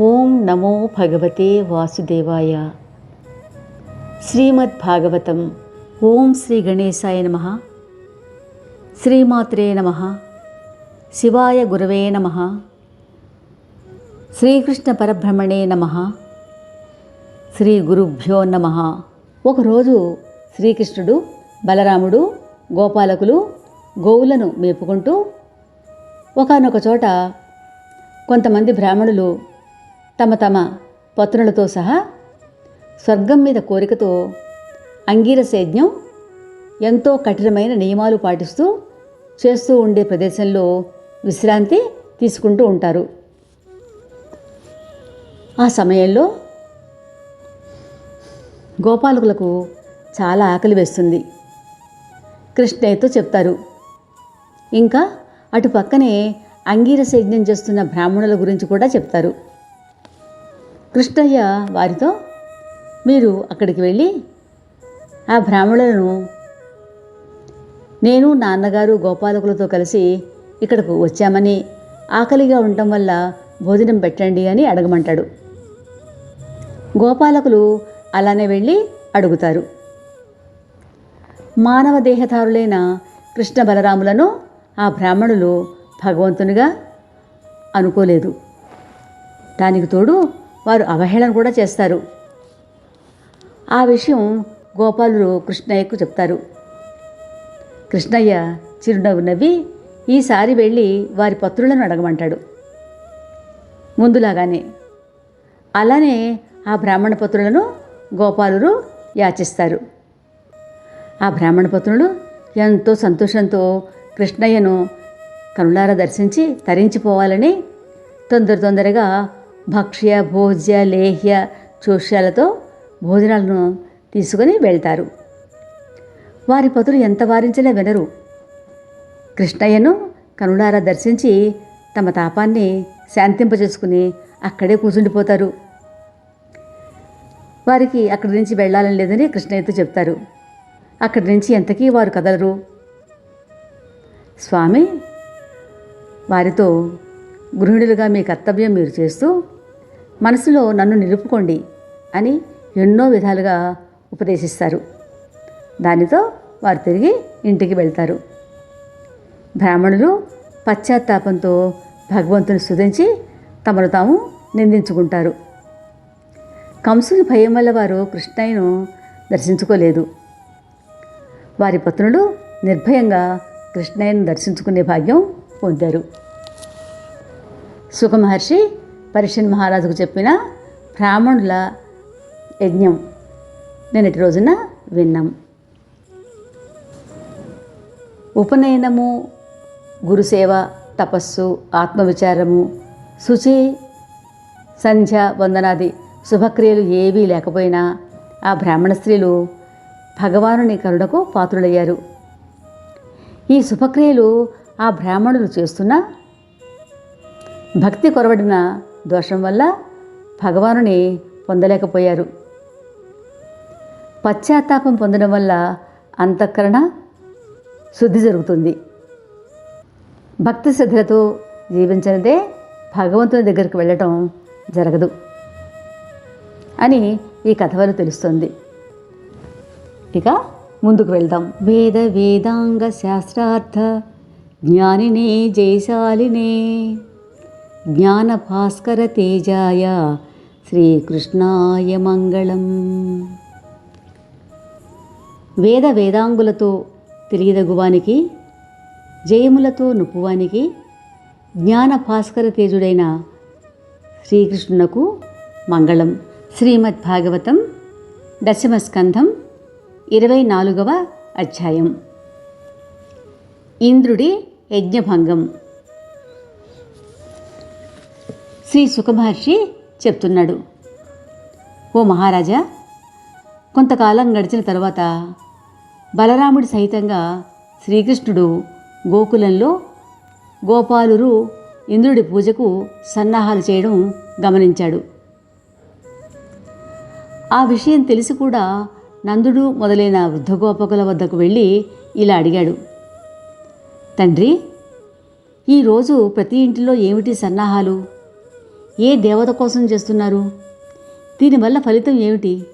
ఓం నమో భగవతే వాసుదేవాయ. శ్రీమద్భాగవతం. ఓం శ్రీ గణేశాయ నమ. శ్రీమాత్రే నమ. శివాయ గురవే నమ. శ్రీకృష్ణ పరబ్రహ్మణే నమ. శ్రీ గురుభ్యో నమ. ఒకరోజు శ్రీకృష్ణుడు బలరాముడు గోపాలకులు గోవులను మేపుకుంటూ ఒకనొక చోట కొంతమంది బ్రాహ్మణులు తమ తమ పత్నులతో సహా స్వర్గం మీద కోరికతో అంగీరస యజ్ఞం ఎంతో కఠినమైన నియమాలు పాటిస్తూ చేస్తూ ఉండే ప్రదేశంలో విశ్రాంతి తీసుకుంటూ ఉంటారు. ఆ సమయంలో గోపాలకులకు చాలా ఆకలి వేస్తుంది. కృష్ణయ్యతో చెప్తారు ఇంకా అటు పక్కనే అంగీరస యజ్ఞం చేస్తున్న బ్రాహ్మణుల గురించి కూడా చెప్తారు. కృష్ణయ్య వారితో మీరు అక్కడికి వెళ్ళి ఆ బ్రాహ్మణులను నేను నాన్నగారు గోపాలకులతో కలిసి ఇక్కడకు వచ్చామని ఆకలిగా ఉండటం వల్ల భోజనం పెట్టండి అని అడగమంటాడు. గోపాలకులు అలానే వెళ్ళి అడుగుతారు. మానవ దేహధారులైన కృష్ణ బలరాములను ఆ బ్రాహ్మణులు భగవంతునిగా అనుకోలేదు. దానికి తోడు వారు అవహేళన కూడా చేస్తారు. ఆ విషయం గోపాలుడు కృష్ణయ్యకు చెప్తారు. కృష్ణయ్య చిరునవ్వు నవ్వి ఈసారి వెళ్ళి వారి పత్రులను అడగమంటాడు. ముందులాగానే అలానే ఆ బ్రాహ్మణ పత్రులను గోపాలురు యాచిస్తారు. ఆ బ్రాహ్మణ పత్రులు ఎంతో సంతోషంతో కృష్ణయ్యను కనులార దర్శించి తరించిపోవాలని తొందర తొందరగా భక్ష్య భోజ్య లేహ్య చూష్యాలతో భోజనాలను తీసుకొని వెళ్తారు. వారి పతులు ఎంత వారించినా వినరు. కృష్ణయ్యను కనులారా దర్శించి తమ తాపాన్ని శాంతింపజేసుకుని అక్కడే కూర్చుండిపోతారు వారికి అక్కడి నుంచి వెళ్ళాలని లేదని కృష్ణయ్యతో చెప్తారు. అక్కడి నుంచి ఎంతకీ వారు కదలరు. స్వామి వారితో గృహిణులుగా మీ కర్తవ్యం మీరు చేస్తూ మనసులో నన్ను నిలుపుకోండి అని ఎన్నో విధాలుగా ఉపదేశిస్తారు. దానితో వారు తిరిగి ఇంటికి వెళ్తారు. బ్రాహ్మణులు పశ్చాత్తాపంతో భగవంతుని స్థుతించి తమను తాము నిందించుకుంటారు. కంసుని భయం వల్ల వారు కృష్ణయ్యను దర్శించుకోలేదు. వారి పత్నులు నిర్భయంగా కృష్ణయ్యను దర్శించుకునే భాగ్యం పొందారు. సుఖమహర్షి పరిషన్ మహారాజుకు చెప్పిన బ్రాహ్మణుల యజ్ఞం. నిన్నటి రోజున విన్నాం. ఉపనయనము గురుసేవ తపస్సు ఆత్మవిచారము శుచి సంధ్య వందనాది శుభక్రియలు ఏవీ లేకపోయినా ఆ బ్రాహ్మణ స్త్రీలు భగవానుని కరుణకు పాత్రులయ్యారు. ఈ శుభక్రియలు ఆ బ్రాహ్మణులు చేస్తున్న భక్తి కొరవడిన దోషం వల్ల భగవానుని పొందలేకపోయారు. పశ్చాత్తాపం పొందడం వల్ల అంతఃకరణ శుద్ధి జరుగుతుంది. భక్తి శ్రద్ధలతో జీవించినదే భగవంతుని దగ్గరికి వెళ్ళటం జరగదు అని ఈ కథ వల్ల తెలుస్తుంది. ఇక ముందుకు వెళ్దాం. వేద వేదాంగ శాస్త్రార్థ జ్ఞానినే జయశాలినే జ్ఞాన తేజాయ శ్రీకృష్ణాయ మంగళం. వేద వేదాంగులతో తెలియదగువానికి జయములతో నొప్పువానికి జ్ఞాన భాస్కర తేజుడైన శ్రీకృష్ణునకు మంగళం. శ్రీమద్ భాగవతం దశమస్కంధం ఇరవై నాలుగవ అధ్యాయం. ఇంద్రుడి యజ్ఞభంగం. శ్రీ సుఖమహర్షి చెప్తున్నాడు. ఓ మహారాజా కొంతకాలం గడిచిన తర్వాత బలరాముడి సహితంగా శ్రీకృష్ణుడు గోకులంలో గోపాలురు ఇంద్రుడి పూజకు సన్నాహాలు చేయడం గమనించాడు. ఆ విషయం తెలిసి కూడా నందుడు మొదలైన వృద్ధగోపకుల వద్దకు వెళ్ళి ఇలా అడిగాడు. తండ్రి ఈరోజు ప్రతి ఇంటిలో ఏమిటి సన్నాహాలు? ఏ దేవత కోసం చేస్తున్నారు? దీనివల్ల ఫలితం ఏమిటి?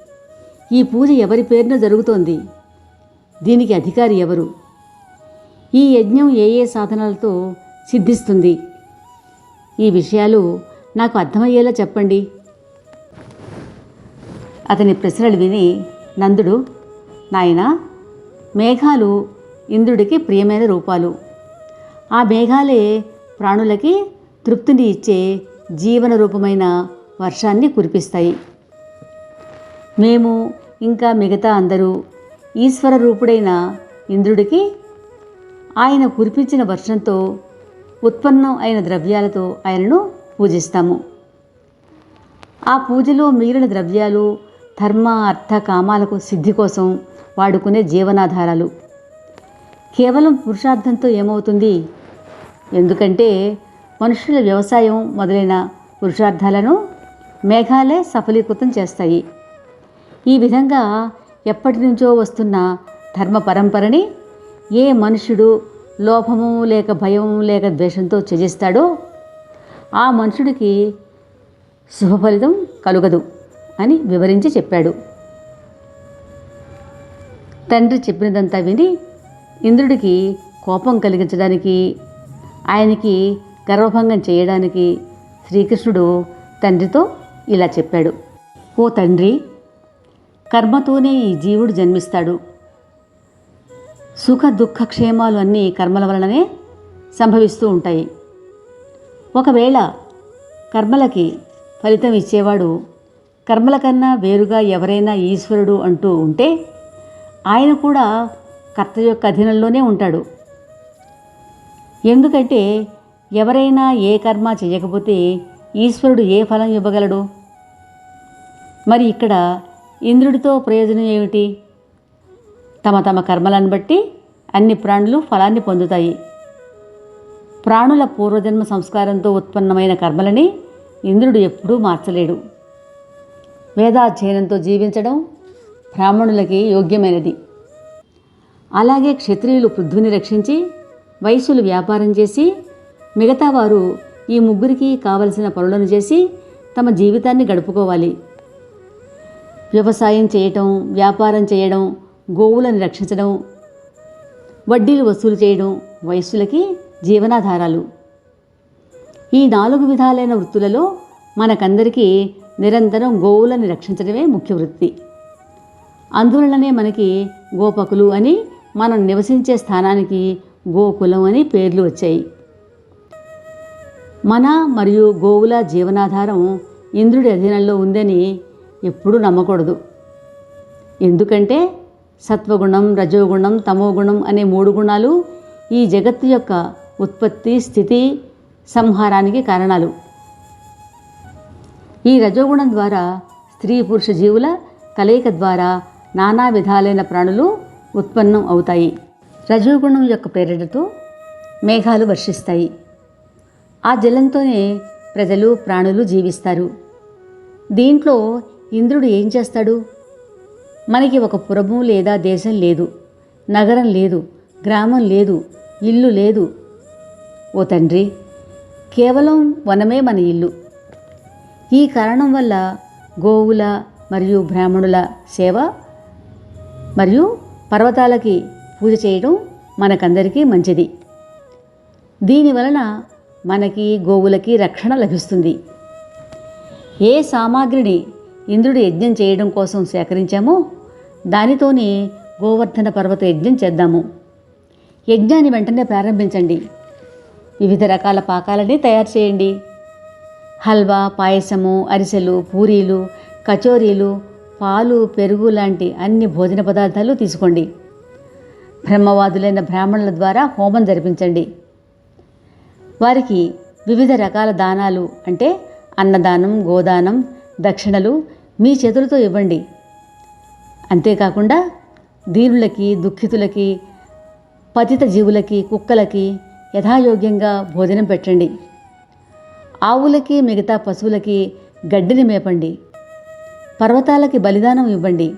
ఈ పూజ ఎవరి పేరున జరుగుతోంది? దీనికి అధికారి ఎవరు? ఈ యజ్ఞం ఏ ఏ సాధనాలతో సిద్ధిస్తుంది? ఈ విషయాలు నాకు అర్థమయ్యేలా చెప్పండి. అతని ప్రశ్నలు విని నందుడు నాయన మేఘాలు ఇంద్రుడికి ప్రియమైన రూపాలు. ఆ మేఘాలే ప్రాణులకి తృప్తిని ఇచ్చే జీవన రూపమైన వర్షాన్ని కురిపిస్తాయి. మేము ఇంకా మిగతా అందరూ ఈశ్వర రూపుడైన ఇంద్రుడికి ఆయన కురిపించిన వర్షంతో ఉత్పన్నం అయిన ద్రవ్యాలతో ఆయనను పూజిస్తాము. ఆ పూజలో మిగిలిన ద్రవ్యాలు ధర్మ అర్థ కామాలకు సిద్ధి కోసం వాడుకునే జీవనాధారాలు. కేవలం పురుషార్థంతో ఏమవుతుంది? ఎందుకంటే మనుషుల వ్యవసాయం మొదలైన పురుషార్థాలను మేఘాలే సఫలీకృతం చేస్తాయి. ఈ విధంగా ఎప్పటి నుంచో వస్తున్న ధర్మ పరంపరని ఏ మనుషుడు లోపము లేక భయము లేక ద్వేషంతో త్యజిస్తాడో ఆ మనుషుడికి శుభఫలితం కలుగదు అని వివరించి చెప్పాడు. తండ్రి చెప్పినదంతా విని ఇంద్రుడికి కోపం కలిగించడానికి ఆయనకి గర్వభంగం చేయడానికి శ్రీకృష్ణుడు తండ్రితో ఇలా చెప్పాడు. ఓ తండ్రి కర్మతోనే ఈ జీవుడు జన్మిస్తాడు. సుఖ దుఃఖ క్షేమాలు అన్నీ కర్మల వలననే సంభవిస్తూ ఉంటాయి. ఒకవేళ కర్మలకి ఫలితం ఇచ్చేవాడు కర్మల కన్నా వేరుగా ఎవరైనా ఈశ్వరుడు అంటూ ఉంటే ఆయన కూడా కర్త యొక్క అధీనంలోనే ఉంటాడు. ఎందుకంటే ఎవరైనా ఏ కర్మ చేయకపోతే ఈశ్వరుడు ఏ ఫలం ఇవ్వగలడు? మరి ఇక్కడ ఇంద్రుడితో ప్రయోజనం ఏమిటి? తమ తమ కర్మలను బట్టి అన్ని ప్రాణులు ఫలాన్ని పొందుతాయి. ప్రాణుల పూర్వజన్మ సంస్కారంతో ఉత్పన్నమైన కర్మలని ఇంద్రుడు ఎప్పుడూ మార్చలేడు. వేదాధ్యయనంతో జీవించడం బ్రాహ్మణులకి యోగ్యమైనది. అలాగే క్షత్రియులు పృథ్విని రక్షించి వైశ్యులు వ్యాపారం చేసి మిగతా వారు ఈ ముగ్గురికి కావలసిన పనులను చేసి తమ జీవితాన్ని గడుపుకోవాలి. వ్యవసాయం చేయటం వ్యాపారం చేయడం గోవులను రక్షించడం వడ్డీలు వసూలు చేయడం వయస్సులకి జీవనాధారాలు. ఈ నాలుగు విధాలైన వృత్తులలో మనకందరికీ నిరంతరం గోవులను రక్షించడమే ముఖ్య వృత్తి. అందువలనే మనకి గోపకులు అని మనం నివసించే స్థానానికి గోకులం అని పేర్లు వచ్చాయి. మన మరియు గోవుల జీవనాధారం ఇంద్రుడి అధీనంలో ఉందని ఎప్పుడూ నమ్మకూడదు. ఎందుకంటే సత్వగుణం రజోగుణం తమోగుణం అనే మూడు గుణాలు ఈ జగత్తు యొక్క ఉత్పత్తి స్థితి సంహారానికి కారణాలు. ఈ రజోగుణం ద్వారా స్త్రీ పురుష జీవుల కలయిక ద్వారా నానా విధాలైన ప్రాణులు ఉత్పన్నం అవుతాయి. రజోగుణం యొక్క ప్రేరణతో మేఘాలు వర్షిస్తాయి. ఆ జలంతోనే ప్రజలు ప్రాణులు జీవిస్తారు. దీంట్లో ఇంద్రుడు ఏం చేస్తాడు? మనకి ఒక పురము లేదా దేశం లేదు. నగరం లేదు. గ్రామం లేదు. ఇల్లు లేదు. ఓ తండ్రి కేవలం వనమే మన ఇల్లు. ఈ కారణం వల్ల గోవుల మరియు బ్రాహ్మణుల సేవ మరియు పర్వతాలకి పూజ చేయడం మనకందరికీ మంచిది. దీనివలన మనకి గోవులకి రక్షణ లభిస్తుంది. ఏ సామాగ్రిని ఇంద్రుడు యజ్ఞం చేయడం కోసం సేకరించామో దానితోని గోవర్ధన పర్వత యజ్ఞం చేద్దాము. యజ్ఞాన్ని వెంటనే ప్రారంభించండి. వివిధ రకాల పాకాలని తయారు చేయండి. హల్వా పాయసము అరిసెలు పూరీలు కచోరీలు పాలు పెరుగు లాంటి అన్ని భోజన పదార్థాలు తీసుకోండి. బ్రహ్మవాదులైన బ్రాహ్మణుల ద్వారా హోమం జరిపించండి. వారికి వివిధ రకాల దానాలు అంటే అన్నదానం గోదానం దక్షిణలు మీ చేతులతో ఇవ్వండి. అంతేకాకుండా దీనులకి దుఃఖితులకి పతిత జీవులకి కుక్కలకి యథాయోగ్యంగా భోజనం పెట్టండి. ఆవులకి మిగతా పశువులకి గడ్డిని మేపండి. పర్వతాలకి బలిదానం ఇవ్వండి.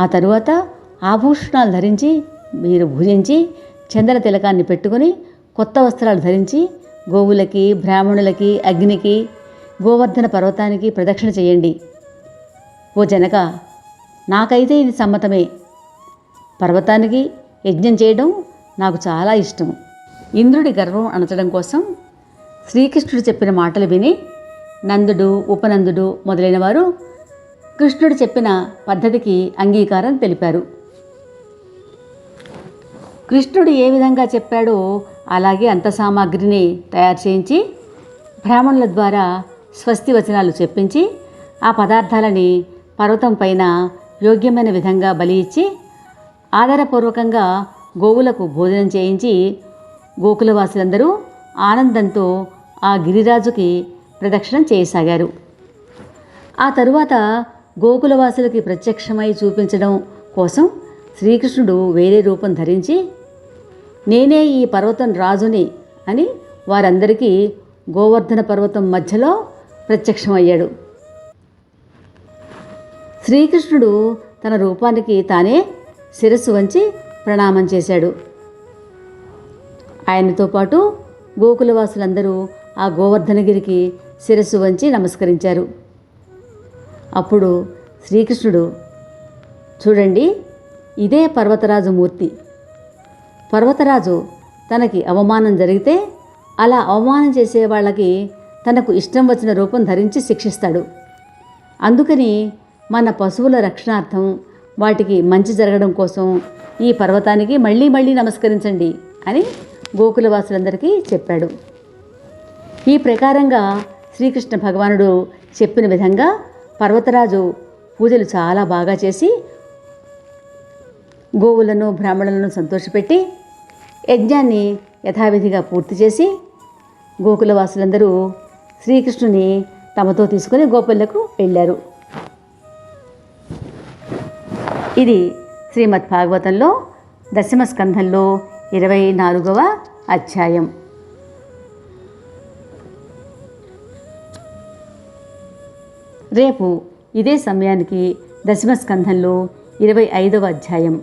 ఆ తరువాత ఆభూషణాలు ధరించి మీరు భుజించి చంద్ర తిలకాన్ని పెట్టుకొని కొత్త వస్త్రాలు ధరించి గోవులకి బ్రాహ్మణులకి అగ్నికి గోవర్ధన పర్వతానికి ప్రదక్షిణ చేయండి. ఓ జనక నాకైతే ఇది సమ్మతమే. పర్వతానికి యజ్ఞం చేయడం నాకు చాలా ఇష్టం. ఇంద్రుడి గర్వం అణచడం కోసం శ్రీకృష్ణుడు చెప్పిన మాటలు విని నందుడు ఉపనందుడు మొదలైన వారు కృష్ణుడు చెప్పిన పద్ధతికి అంగీకారం తెలిపారు. కృష్ణుడు ఏ విధంగా చెప్పాడో అలాగే అంత సామాగ్రిని తయారు చేయించి బ్రాహ్మణుల ద్వారా స్వస్తి వచనాలు చెప్పించి ఆ పదార్థాలని పర్వతం పైన యోగ్యమైన విధంగా బలి ఇచ్చి ఆధారపూర్వకంగా గోవులకు భోజనం చేయించి గోకులవాసులందరూ ఆనందంతో ఆ గిరిరాజుకి ప్రదక్షిణం చేయసాగారు. ఆ తరువాత గోకులవాసులకి ప్రత్యక్షమై చూపించడం కోసం శ్రీకృష్ణుడు వేరే రూపం ధరించి నేనే ఈ పర్వతం రాజుని అని వారందరికీ గోవర్ధన పర్వతం మధ్యలో ప్రత్యక్షమయ్యాడు. శ్రీకృష్ణుడు తన రూపానికి తానే శిరస్సు వంచి ప్రణామం చేశాడు. ఆయనతో పాటు గోకులవాసులందరూ ఆ గోవర్ధనగిరికి శిరస్సు వంచి నమస్కరించారు. అప్పుడు శ్రీకృష్ణుడు చూడండి ఇదే పర్వతరాజు మూర్తి పర్వతరాజు తనకి అవమానం జరిగితే అలా అవమానం చేసే వాళ్ళకి తనకు ఇష్టం వచ్చిన రూపం ధరించి శిక్షిస్తాడు. అందుకని మన పశువుల రక్షణార్థం వాటికి మంచి జరగడం కోసం ఈ పర్వతానికి మళ్ళీ మళ్ళీ నమస్కరించండి అని గోకులవాసులందరికీ చెప్పాడు. ఈ ప్రకారంగా శ్రీకృష్ణ భగవానుడు చెప్పిన విధంగా పర్వతరాజు పూజలు చాలా బాగా చేసి గోవులను బ్రాహ్మణులను సంతోషపెట్టి యజ్ఞాన్ని యథావిధిగా పూర్తి చేసి గోకులవాసులందరూ శ్రీకృష్ణుని తమతో తీసుకుని గోపులకు వెళ్ళారు. ఇది శ్రీమద్ భాగవతంలో దశమ స్కంధంలో ఇరవై నాలుగవ అధ్యాయం. రేపు ఇదే సమయానికి దశమ స్కంధంలో ఇరవై ఐదవ అధ్యాయం.